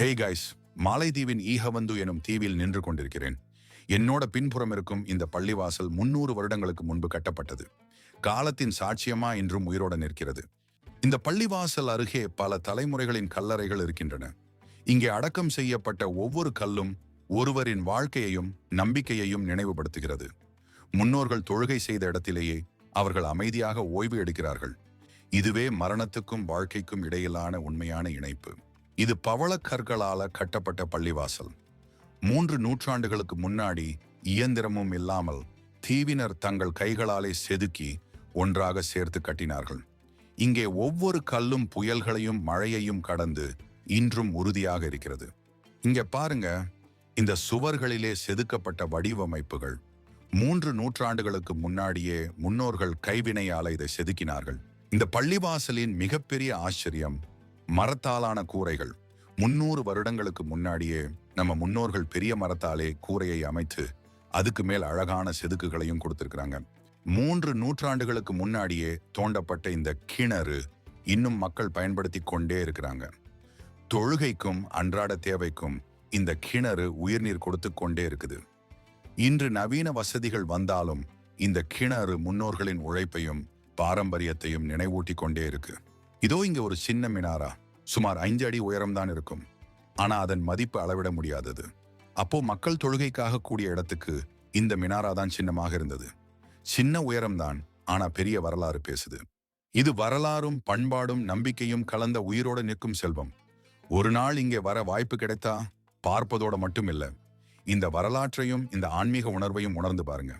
Hey guys மாலைதீவின் ஈகவந்து எனும் தீவில் நின்று கொண்டிருக்கிறேன். என்னோட பின்புறம் இருக்கும் இந்த பள்ளிவாசல் முன்னூறு வருடங்களுக்கு முன்பு கட்டப்பட்டது. காலத்தின் சாட்சியமா இன்றும் உயிரோட நிற்கிறது. இந்த பள்ளிவாசல் அருகே பல தலைமுறைகளின் கல்லறைகள் இருக்கின்றன. இங்கே அடக்கம் செய்யப்பட்ட ஒவ்வொரு கல்லும் ஒருவரின் வாழ்க்கையையும் நம்பிக்கையையும் நினைவுபடுத்துகிறது. முன்னோர்கள் தொழுகை செய்த இடத்திலேயே அவர்கள் அமைதியாக ஓய்வு எடுக்கிறார்கள். இதுவே மரணத்துக்கும் வாழ்க்கைக்கும் இடையிலான உண்மையான இணைப்பு. இது பவளக்கற்களால கட்டப்பட்ட பள்ளிவாசல். மூன்று நூற்றாண்டுகளுக்கு முன்னாடி இயந்திரமும் இல்லாமல் தீவினர் தங்கள் கைகளாலே செதுக்கி ஒன்றாக சேர்த்து கட்டினார்கள். இங்கே ஒவ்வொரு கல்லும் புயல்களையும் மழையையும் கடந்து இன்றும் உறுதியாக இருக்கிறது. இங்க பாருங்க இந்த சுவர்களிலே செதுக்கப்பட்ட வடிவமைப்புகள். மூன்று நூற்றாண்டுகளுக்கு முன்னாடியே முன்னோர்கள் கைவினையால இதை செதுக்கினார்கள். இந்த பள்ளிவாசலின் மிகப்பெரிய ஆச்சரியம் மரத்தாலான கூரைகள். முன்னூறு வருடங்களுக்கு முன்னாடியே நம்ம முன்னோர்கள் பெரிய மரத்தாலே கூரையை அமைத்து அதுக்கு மேல் அழகான செதுக்குகளையும் கொடுத்திருக்கிறாங்க. மூன்று நூற்றாண்டுகளுக்கு முன்னாடியே தோண்டப்பட்ட இந்த கிணறு இன்னும் மக்கள் பயன்படுத்தி கொண்டே இருக்கிறாங்க. தொழுகைக்கும் அன்றாட தேவைக்கும் இந்த கிணறு உயிர்நீர் கொடுத்து கொண்டே இருக்குது. இன்று நவீன வசதிகள் வந்தாலும் இந்த கிணறு முன்னோர்களின் உழைப்பையும் பாரம்பரியத்தையும் நினைவூட்டி கொண்டே இருக்குது இதோ இங்க ஒரு சின்ன மினாரா சுமார் ஐந்து அடி உயரம்தான் இருக்கும். ஆனா அதன் மதிப்பு அளவிட முடியாதது. அப்போ மக்கள் தொழுகைக்காக கூடிய இடத்துக்கு இந்த மினாரா தான் சின்னமாக இருந்தது. சின்ன உயரம்தான் ஆனா பெரிய வரலாறு பேசுது. இது வரலாறும் பண்பாடும் நம்பிக்கையும் கலந்த உயிரோட நிற்கும் செல்வம். ஒரு நாள் இங்கே வர வாய்ப்பு கிடைத்தா பார்ப்பதோட மட்டும் இல்ல இந்த வரலாற்றையும் இந்த ஆன்மீக உணர்வையும் உணர்ந்து பாருங்க.